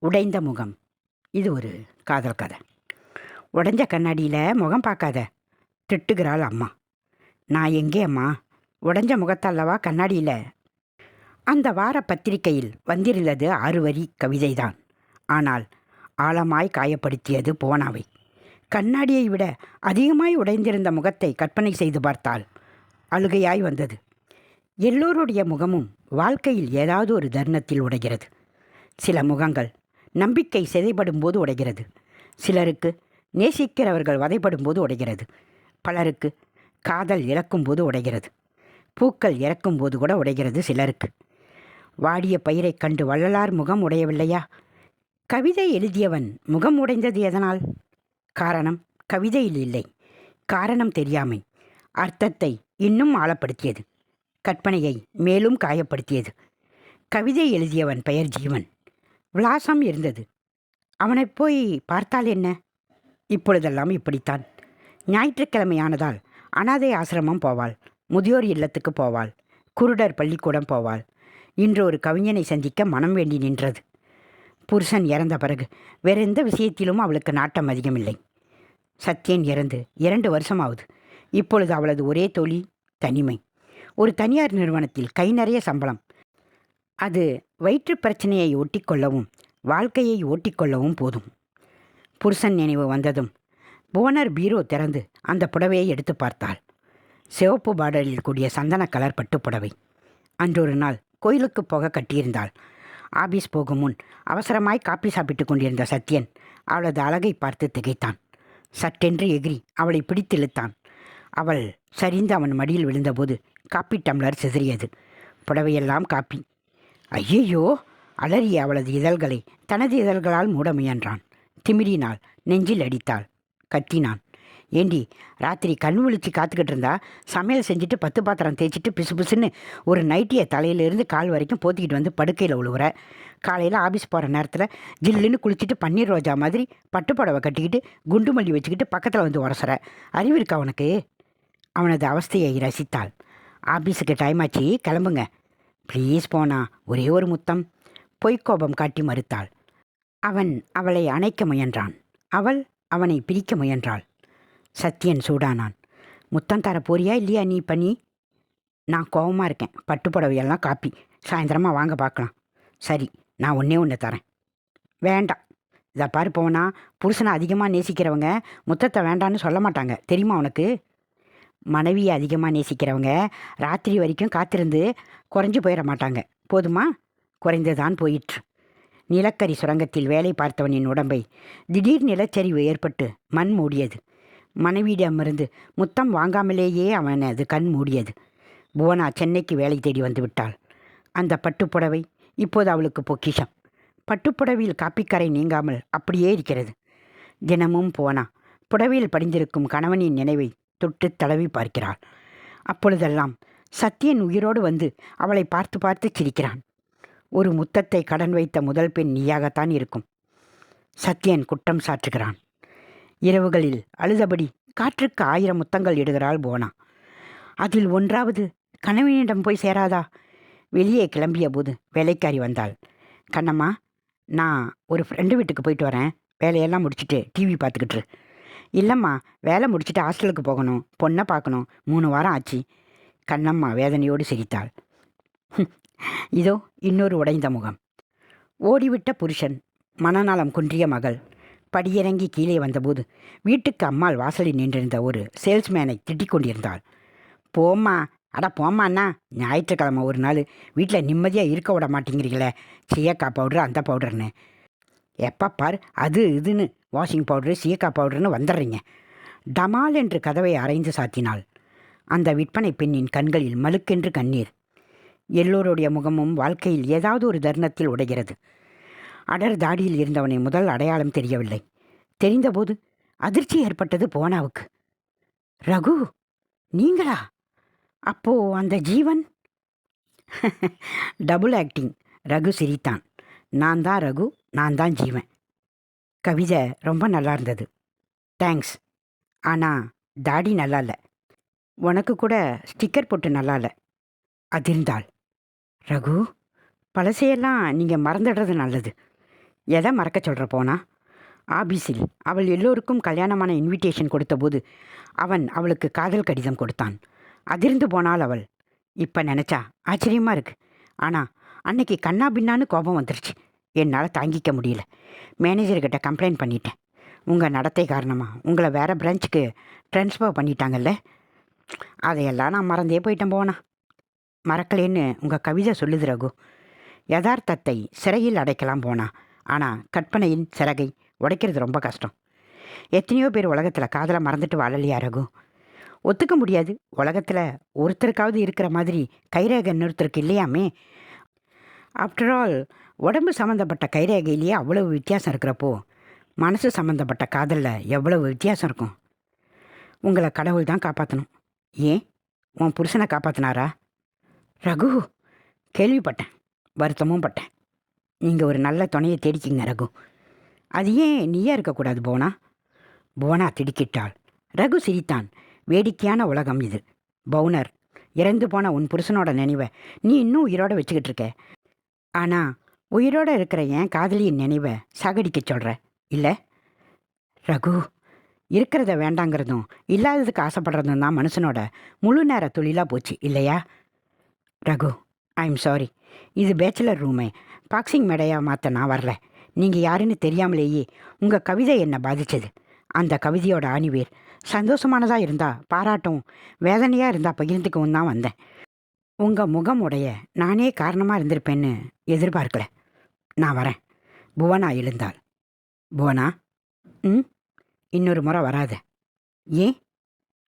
உடைந்த முகம். இது ஒரு காதல் கதை. உடைஞ்ச கண்ணாடியில் முகம் பார்க்காத. திட்டுகிறாள் அம்மா. நான் எங்கே அம்மா? உடைஞ்ச முகத்தல்லவா கண்ணாடியில்? அந்த வார பத்திரிகையில் வந்திருந்தது ஆறு வரி கவிதைதான். ஆனால் ஆழமாய் காயப்படுத்தியது போனாவை கண்ணாடியை விட அதிகமாய் உடைந்திருந்த முகத்தை கற்பனை செய்து பார்த்தால் அழுகையாய் வந்தது. எல்லோருடைய முகமும் வாழ்க்கையில் ஏதாவது ஒரு தருணத்தில் உடைகிறது. சில முகங்கள் நம்பிக்கை சிதைப்படும் போது உடைகிறது. சிலருக்கு நேசிக்கிறவர்கள் வதைப்படும் போது உடைகிறது. பலருக்கு காதல் இறக்கும் போது உடைகிறது. பூக்கள் இறக்கும் போது கூட உடைகிறது சிலருக்கு. வாடிய பயிரைக் கண்டு வள்ளலார் முகம் உடையவில்லையா? கவிதை எழுதியவன் முகம் உடைந்தது எதனால்? காரணம் கவிதையில் இல்லை. காரணம் தெரியாமை. அர்த்தத்தை இன்னும் ஆழப்படுத்தியது. கற்பனையை மேலும் காயப்படுத்தியது. கவிதை எழுதியவன் பெயர் ஜீவன். விலாசம் இருந்தது. அவனை போய் பார்த்தால் என்ன? இப்பொழுதெல்லாம் இப்படித்தான். ஞாயிற்றுக்கிழமையானதால் அனாதை ஆசிரமம் போவாள். முதியோர் இல்லத்துக்கு போவாள். குருடர் பள்ளிக்கூடம் போவாள். இன்று ஒரு கவிஞனை சந்திக்க மனம் வேண்டி நின்றது. புருஷன் இறந்த பிறகு வேற எந்த விஷயத்திலும் அவளுக்கு நாட்டம் அதிகமில்லை. சத்யன் இறந்து இரண்டு வருஷமாவது. இப்பொழுது அவளது ஒரே தொழில் தனிமை. ஒரு தனியார் நிறுவனத்தில் கை நிறைய சம்பளம். அது வயிற்று பிரச்சனையை ஒட்டிக்கொள்ளவும் வாழ்க்கையை ஓட்டிக்கொள்ளவும் போதும். புருஷன் நினைவு வந்ததும் புவனர் பீரோ திறந்து அந்த புடவையை எடுத்து பார்த்தாள். சிவப்பு பாடலில் கூடிய சந்தன கலர் பட்டு புடவை. அன்றொரு நாள் கோயிலுக்கு போக கட்டியிருந்தாள். ஆபீஸ் போகும் முன் அவசரமாய் காப்பி சாப்பிட்டு கொண்டிருந்த சத்யன் அவளது அழகை பார்த்து திகைத்தான். சட்டென்று எகிரி அவளை பிடித்திழுத்தான் அவள் சரிந்து அவன் மடியில் விழுந்தபோது காப்பி டம்ளர் சிதறியது. புடவையெல்லாம் காப்பி. ஐயையோ அலறிய அவளது இதழ்களை தனது இதழ்களால் மூட முயன்றான். திமிரினாள் நெஞ்சில் அடித்தாள். கத்தினான். ஏண்டி ராத்திரி கண் விழிச்சு காத்துக்கிட்டு இருந்தா சமையல் செஞ்சுட்டு பத்து பாத்திரம் தேய்ச்சிட்டு பிசு பிசுன்னு ஒரு நைட்டியை தலையிலிருந்து கால் வரைக்கும் போத்திக்கிட்டு வந்து படுக்கையில் உழுவுற? காலையில் ஆஃபீஸ் போகிற நேரத்தில் ஜில்லுன்னு குளிச்சுட்டு பன்னீர் ரோஜா மாதிரி பட்டுப்படவை கட்டிக்கிட்டு குண்டு மல்லி வச்சுக்கிட்டு பக்கத்தில் வந்து உரசுற. அறிவு இருக்கா அவனுக்கு அவனது அவஸ்தையை ரசித்தாள். ஆஃபீஸுக்கு டைம் ஆச்சு கிளம்புங்க. ப்ளீஸ் போனா ஒரே ஒரு முத்தம். பொய்க்கோபம் காட்டி மறுத்தாள். அவன் அவளை அணைக்க முயன்றான். அவள் அவனை பிரிக்க முயன்றாள். சத்யன் சூடானான். முத்தம் தர போறியா இல்லையா நீ பண்ணி நான் கோபமாக இருக்கேன். பட்டு புடவையெல்லாம் காப்பி. சாயந்தரமாக வாங்க பார்க்கலாம். சரி நான் ஒன்றே ஒன்று தரேன். வேண்டாம். இதை பாரு போனா புருஷனை அதிகமாக நேசிக்கிறவங்க முத்தத்தை வேண்டான்னு சொல்ல மாட்டாங்க. தெரியுமா உனக்கு? மனைவியை அதிகமாக நேசிக்கிறவங்க ராத்திரி வரைக்கும் காத்திருந்து குறைஞ்சு போயிட மாட்டாங்க. போதுமா? குறைந்துதான் போயிற்று. நிலக்கரி சுரங்கத்தில் வேலை பார்த்தவனின் உடம்பை திடீர் நிலச்சரிவு ஏற்பட்டு மண் மூடியது. மனைவியிடமிருந்து முத்தம் வாங்காமலேயே அவனது கண் மூடியது. புவனா சென்னைக்கு வேலை தேடி வந்துவிட்டாள் அந்த பட்டுப்புடவை இப்போது அவளுக்கு பொக்கிஷம். பட்டுப்புடவையில் காப்பிக்கரை நீங்காமல் அப்படியே இருக்கிறது. தினமும் போனா புடவையில் படிந்திருக்கும் கணவனின் நினைவை தொட்டு தடவி பார்க்கிறாள். அப்பொழுதெல்லாம் சத்யன் உயிரோடு வந்து அவளை பார்த்து பார்த்து சிரிக்கிறான். ஒரு முத்தத்தை கடன் வைத்த முதல் பெண் நீயாகத்தான் இருக்கும். சத்யன் குற்றம் சாற்றுகிறான். இரவுகளில் அழுதபடி காற்றுக்கு ஆயிரம் முத்தங்கள் இடுகிறாள் போனா. அதில் ஒன்றாவது கணவனிடம் போய் சேராதா? வெளியே கிளம்பிய போது வேலைக்காரி வந்தாள். கண்ணம்மா நான் ஒரு ஃப்ரெண்டு வீட்டுக்கு போயிட்டு வரேன். வேலையெல்லாம் முடிச்சுட்டு டிவி பார்த்துக்கிட்டு இல்லைம்மா வேலை முடிச்சுட்டு ஹாஸ்டலுக்கு போகணும். பொண்ணை பார்க்கணும். மூணு வாரம் ஆச்சு. கண்ணம்மா வேதனையோடு சிரித்தாள். இதோ இன்னொரு உடைந்த முகம். ஓடிவிட்ட புருஷன் மனநலம் குன்றிய மகள். படியிறங்கி கீழே வந்தபோது வீட்டுக்கு அம்மாள் வாசலில் நின்றிருந்த ஒரு சேல்ஸ்மேனை திட்டிக் கொண்டிருந்தாள். போம்மா அட போம்மாண்ணா ஞாயிற்றுக்கிழமை ஒரு நாள் வீட்டில் நிம்மதியாக இருக்க விட மாட்டேங்கிறீங்களே. சீயக்காய் பவுடர் அந்த பவுடர்னு எப்போ பார் அது இதுன்னு வாஷிங் பவுட்ரு சீக்கா பவுடர்னு வந்துடுறீங்க. டமால் என்று கதவை அரைந்து சாத்தினாள். அந்த விற்பனை பெண்ணின் கண்களில் மழுக்கென்று கண்ணீர். எல்லோருடைய முகமும் வாழ்க்கையில் ஏதாவது ஒரு தருணத்தில் உடைகிறது. அடர் தாடியில் இருந்தவனை முதல் அடையாளம் தெரியவில்லை. தெரிந்தபோது அதிர்ச்சி ஏற்பட்டது போனாவுக்கு ரகு நீங்களா? அப்போ அந்த ஜீவன்? டபுள் ஆக்டிங் ரகு சிரித்தான். நான் தான் ரகு நான் தான் ஜீவன். கவிதை ரொம்ப நல்லா இருந்தது. தேங்க்ஸ் ஆனால் தாடி நல்லா இல்லை. உனக்கு கூட ஸ்டிக்கர் போட்டு நல்லா இல்லை. அதிர்ந்தாள். ரகு பழசையெல்லாம் நீங்கள் மறந்துடுறது நல்லது. எதை மறக்க சொல்கிற போனா? ஆபீஸில் அவள் எல்லோருக்கும் கல்யாணமான இன்விடேஷன் கொடுத்தபோது அவன் அவளுக்கு காதல் கடிதம் கொடுத்தான். அதிர்ந்து போனாள் அவள். இப்போ நினச்சா ஆச்சரியமாக இருக்கு. ஆனால் அன்னைக்கு கண்ணா பின்னான்னு கோபம் வந்துருச்சு. என்னால் தாங்கிக்க முடியல. மேனேஜர்கிட்ட கம்ப்ளைண்ட் பண்ணிட்டேன். உங்கள் நடத்தை காரணமாக உங்களை வேறு பிரான்ச்சுக்கு ட்ரான்ஸ்ஃபர் பண்ணிட்டாங்கல்ல? அதையெல்லாம் நான் மறந்தே போயிட்டேன் போனா. மறக்கலேன்னு உங்கள் கவிதை சொல்லுது ரகு. யதார்த்தத்தை சிறையில் அடைக்கலாம் போனா. ஆனால் கற்பனையின் சிறகை உடைக்கிறது ரொம்ப கஷ்டம். எத்தனையோ பேர் உலகத்தில் காதலை மறந்துட்டு வாழலையா ரகு? ஒத்துக்க முடியாது. உலகத்தில் ஒருத்தருக்காவது இருக்கிற மாதிரி கைரேகை இன்னொருத்தருக்கு இல்லையாமே? ஆஃப்டர் ஆல் உடம்பு சம்மந்தப்பட்ட கைரேகையிலேயே அவ்வளவு வித்தியாசம் இருக்கிறப்போ மனசு சம்மந்தப்பட்ட காதலில் எவ்வளவு வித்தியாசம் இருக்கும்? உங்களை கடவுள் தான் காப்பாற்றணும் ஏன்? உன் புருஷனை காப்பாற்றினாரா ரகு கேள்விப்பட்டேன். வருத்தமும் பட்டேன். நீங்கள் ஒரு நல்ல துணையை தேடிக்கிங்க ரகு. அது ஏன் நீயா இருக்கக்கூடாது போனா? போனா திடுக்கிட்டாள். ரகு சிரித்தான். வேடிக்கையான உலகம் இது. பவுனர் இறந்து போன உன் புருஷனோட நினைவை நீ இன்னும் உயிரோட வச்சுக்கிட்டு இருக்க. ஆனால் உயிரோட இருக்கிற என் காதலியின் நினைவை சாகடிக்க சொல்கிற இல்லை? ரகு இருக்கிறத வேண்டாங்கிறதும் இல்லாததுக்கு ஆசைப்படுறதும் தான் மனுஷனோட முழு நேர தொழிலாக போச்சு இல்லையா? ரகு ஐ எம் சாரி இது பேச்சுலர் ரூமு பாக்ஸிங் மேடையாக மாற்ற நான் வரல. நீங்கள் யாருன்னு தெரியாமலேயே உங்கள் கவிதை என்னை பாதித்தது அந்த கவிதையோட ஆணிவேர் சந்தோஷமானதாக இருந்தால் பாராட்டும் வேதனையாக இருந்தால் பகிர்ந்துக்கவும் தான் வந்தேன். உங்கள் முகம் உடைய நானே காரணமாக இருந்திருப்பேன்னு எதிர்பார்க்கல. நான் வரேன். புவனா எழுந்தாள். புவனா? ம்? இன்னொரு முறை வராத. ஏன்?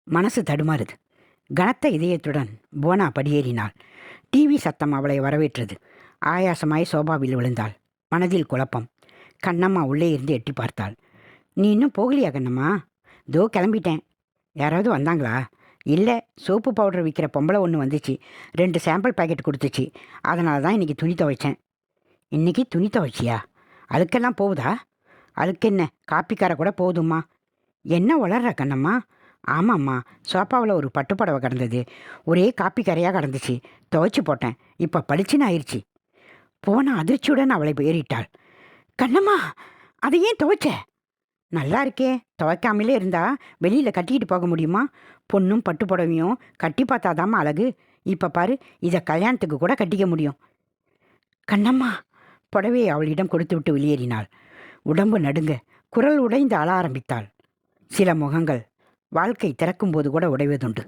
மனசு தடுமாறுது. கனத்த இதயத்துடன் புவனா படியேறினாள். டிவி சத்தம் அவளை வரவேற்றது. ஆயாசமாய் சோபாவில் விழுந்தாள். மனதில் குழப்பம். கண்ணம்மா உள்ளே இருந்து எட்டி பார்த்தாள். நீ இன்னும் போகலையா கண்ணம்மா? தோ கிளம்பிட்டேன். யாராவது வந்தாங்களா? இல்லை சோப்பு பவுடர் விற்கிற பொம்பளை ஒன்று வந்துச்சு. ரெண்டு சாம்பிள் பாக்கெட் கொடுத்துச்சு. அதனால தான் இன்றைக்கி துணி துவைச்சேன். இன்றைக்கி துணி துவைச்சியா? அதுக்கெல்லாம் போகுதா? அதுக்கு என்ன காப்பிக்கார கூட போதும்மா என்ன வளர்ற கண்ணம்மா? ஆமாம்மா சோப்பாவில் ஒரு பட்டுப்படவை கிடந்தது ஒரே காப்பி கரையாக கிடந்துச்சு துவைச்சி போட்டேன். இப்போ பளிச்சுன்னு ஆயிடுச்சு போன அதிர்ச்சியுடன் அவளை ஏறிட்டாள். கண்ணம்மா அதை ஏன் துவைச்ச? நல்லா இருக்கே. துவைக்காமலே இருந்தா வெளியில் கட்டிக்கிட்டு போக முடியுமா? பொண்ணும் பட்டு புடவையும் கட்டி பார்த்தாதாம்மா அழகு. இப்போ பாரு இதை கல்யாணத்துக்கு கூட கட்டிக்க முடியும். கண்ணம்மா புடவையை அவளிடம் கொடுத்து விட்டு வெளியேறினாள். உடம்பு நடுங்க குரல் உடைந்து அழ ஆரம்பித்தாள். சில முகங்கள் வாழ்க்கை திறக்கும்போது கூட உடைவதுண்டு.